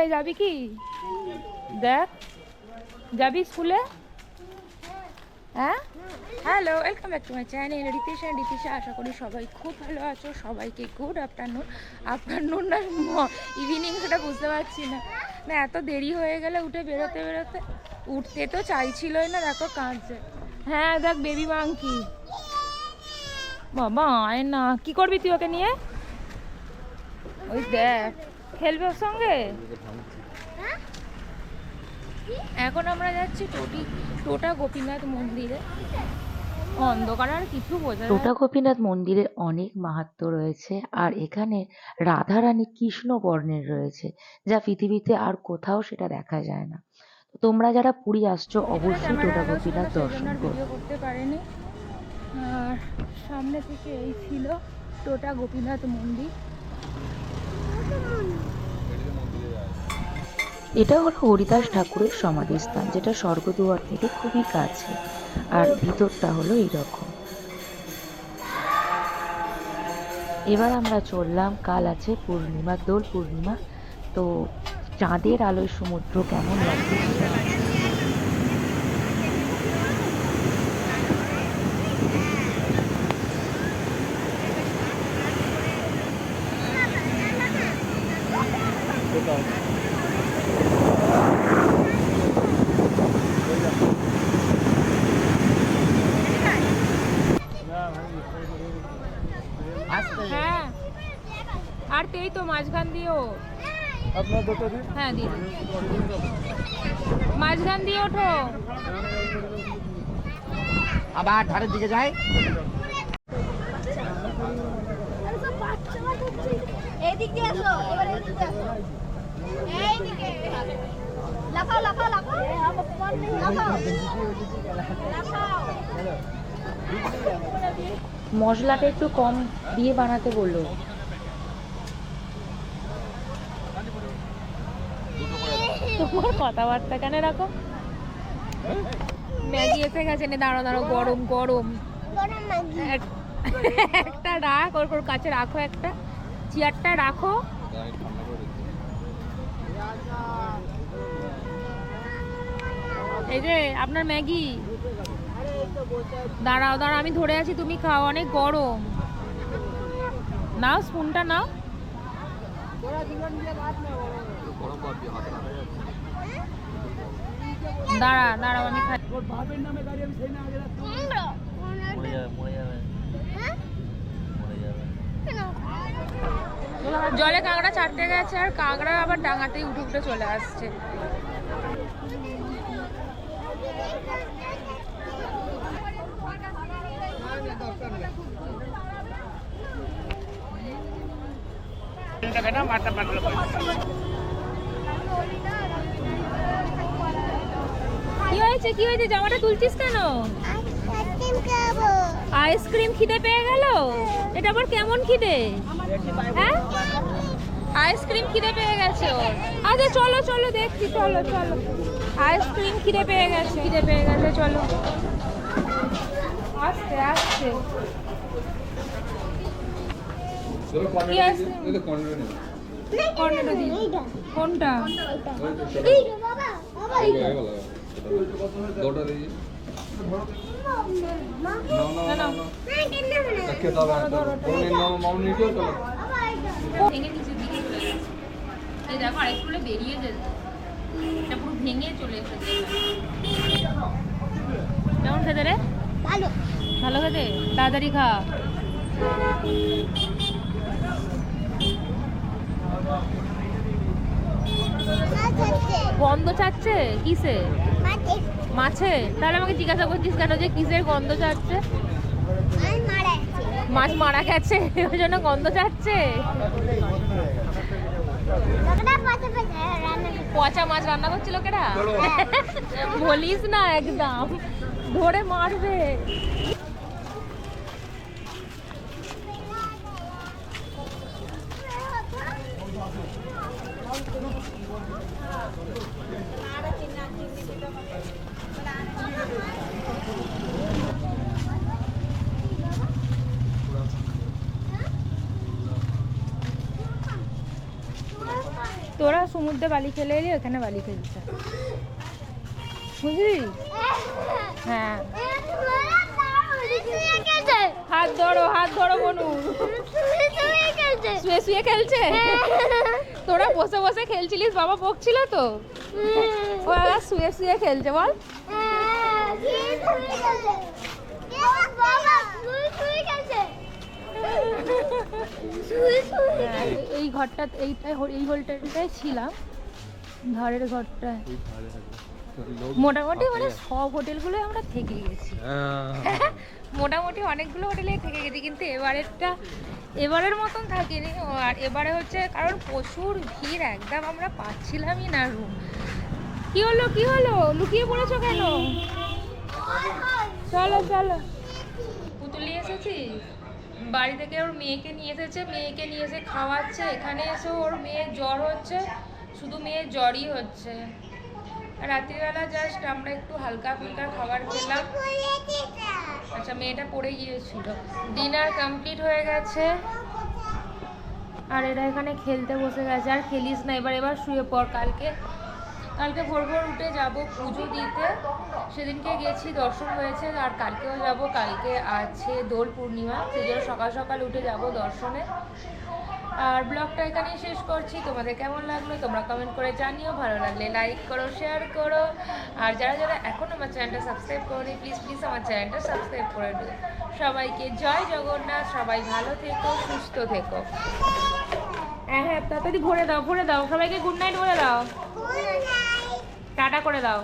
স্কুলে যাবি কি? দেখ যাবি স্কুলে? হ্যাঁ? Hello welcome back to my channel Ritesha Ritisha আশা করি সবাই খুব ভালো আছো। সবাইকে গুড আফটারনুন আফটারনুন না ইভিনিং সেটা বুঝতে পারছি না। না এত দেরি হয়ে গেলে উঠে বেরোতে বেরোতে উঠতে তো চাইছিলই না দেখো কাঁদছে। হ্যাঁ দেখ বেবি মাংকি বাবা আয় না কি করবি তুই ওকে নিয়ে? ওই দেখ। খেলবে ওর সঙ্গে? এখন আমরা যাচ্ছি টোটি টোটা গোপীনাথ মন্দিরে। অন্ধকার আর কিছু বোঝা টোটা গোপীনাথ মন্দিরের অনেক মাহাত্ম্য রয়েছে আর এখানে রাধারানী কৃষ্ণ বর্ণের রয়েছে যা পৃথিবীতে আর কোথাও সেটা দেখা যায় না। তোমরা যারা পুরী আসছো অবশ্যই টোটা গোপীনাথ দর্শন করতে পারেনি। আর সামনে থেকে এই ছিল টোটা গোপীনাথ মন্দির। এটা হলো হরিদাস ঠাকুরের সমাধিস্থান, যেটা স্বর্গদুয়ার থেকে খুবই কাছে। আর ভিতরটা হলো এইরকম। এবার আমরা চললাম, কাল আছে পূর্ণিমা, দোল পূর্ণিমা। তো চাঁদের আলোয় সমুদ্র কেমন লাগছে সেটা দেখো। হ্যাঁ আর তেই তো মাঝখান দিয়েও। আপনার দুটো দিন? হ্যাঁ দিন মাঝখান দিয়ে ওঠো। আবার ধারের দিকে যাই। এইদিক আসো এবার এইদিক আসো। এইদিকে লাফাও লাফাও লাফাও। লাফাও। লাফাও। মশলাটা একটু কম দিয়ে বানাতে বলল। তোমার কথাবার্তা কেন এরকম? ম্যাগি এসে গেছে নে দাঁড়ো দাঁড়ো গরম গরম। একটা রাখ ওর ওর কাছে রাখো একটা। চেয়ারটা রাখো। এই যে আপনার ম্যাগি। দাঁড়াও দাঁড়াও আমি ধরে আছি তুমি খাও অনেক গরম। নাও স্পুনটা নাও। দাঁড়া দাঁড়া আমি খাই। হ্যাঁ? কেন? জলে কাঁকড়া ছাড়তে গেছে আর কাঁকড়া আবার ডাঙাতেই উঠে উঠে চলে আসছে। কি হয়েছে? কি হয়েছে? জামাটা তুলছিস কেন? আইসক্রিম খিদে পেয়ে গেল? এটা আবার কেমন খিদে? হ্যাঁ? আইসক্রিম খিদে পেয়ে গেছে ওর। আচ্ছা চলো চলো, দেখছি, চলো চলো। আইসক্রিম খিদে পেয়ে গেছে, খিদে পেয়ে গেছে, চলো কি আইসক্রিম কর্নেটো দিই কোনটা? দেখো। আরেকটু হলে বেরিয়ে যেত এটা পুরো ভেঙে চলে এসেছে। কেমন খেতে রে? ভালো। ভালো খেতে? তাড়াতাড়ি খা। গন্ধ ছাড়ছে? কিসে? মাছে তাহলে আমাকে জিজ্ঞাসা করছিস কেন যে কিসের গন্ধ ছাড়ছে? মাছ মারা গেছে। ওই জন্য গন্ধ ছাড়ছে? করছে। পচা মাছ রান্না করছিল কেডা বলিস না একদম। ধরে মারবে। তোরা সমুদ্রে বালি খেলে এলি ওখানে বালি খেলছে বুঝলি? হ্যাঁ। হাত ধরো হাত ধরো বনু। শুয়ে শুয়ে খেলছে। তোরা বসে বসে খেলছিলিস বাবা বকছিল তো। ও শুয়ে শুয়ে খেলছে বল। হ্যাঁ, এই ঘরটা এইটাই এই হোটেলটাই ছিলাম। ধারের ঘরটায় মোটামুটি মানে সব হোটেলগুলো আমরা থেকে গেছি। মোটামুটি অনেকগুলো হোটেলে থেকে গেছি কিন্তু এবারেরটা এবারের মতন থাকিনি। আর এবারে হচ্ছে কারণ প্রচুর ভিড়, একদম আমরা পাচ্ছিলামই না রুম কি হলো কি হলো? লুকিয়ে পড়েছো কেন? চলো চলো। পুতুলি এসেছিস বাড়ি থেকে ওর মেয়েকে নিয়ে এসেছে, মেয়েকে নিয়ে এসে খাওয়াচ্ছে। এখানে এসে ওর মেয়ের জ্বর হচ্ছে, শুধু মেয়ের জ্বরই হচ্ছে। রাত্রিবেলা জাস্ট আমরা একটু হালকা ফুলকা খাবার খেলাম। আচ্ছা মেয়েটা পড়ে গিয়েছিল। ডিনার কমপ্লিট হয়ে গেছে। আর এরা এখানে খেলতে বসে গেছে, আর খেলিস না, এবার এবার শুয়ে পড় কালকে। কালকে ভোর ভোর উঠে যাব পুজো দিতে। সেদিনকে গেছি, দর্শন হয়েছে, আর কালকেও যাব। কালকে আছে দোল পূর্ণিমা, সেই জন্য সকাল সকাল উঠে যাব দর্শনে। আর ব্লগটা এখানেই শেষ করছি। তোমাদের কেমন লাগল তোমরা কমেন্ট করে জানিও। ভালো লাগলে লাইক করো শেয়ার করো। আর যারা যারা এখন আমার চ্যানেলটা সাবস্ক্রাইব করোনি প্লিজ প্লিজ আমার চ্যানেলটা সাবস্ক্রাইব করে দিও। সবাইকে জয় জগন্নাথ। সবাই ভালো থেকো সুস্থ থেকো। হ্যাঁ হ্যাঁ তাড়াতাড়ি ভরে দাও ভরে দাও। সবাইকে গুড নাইট বলে দাও। টাটা করে দাও।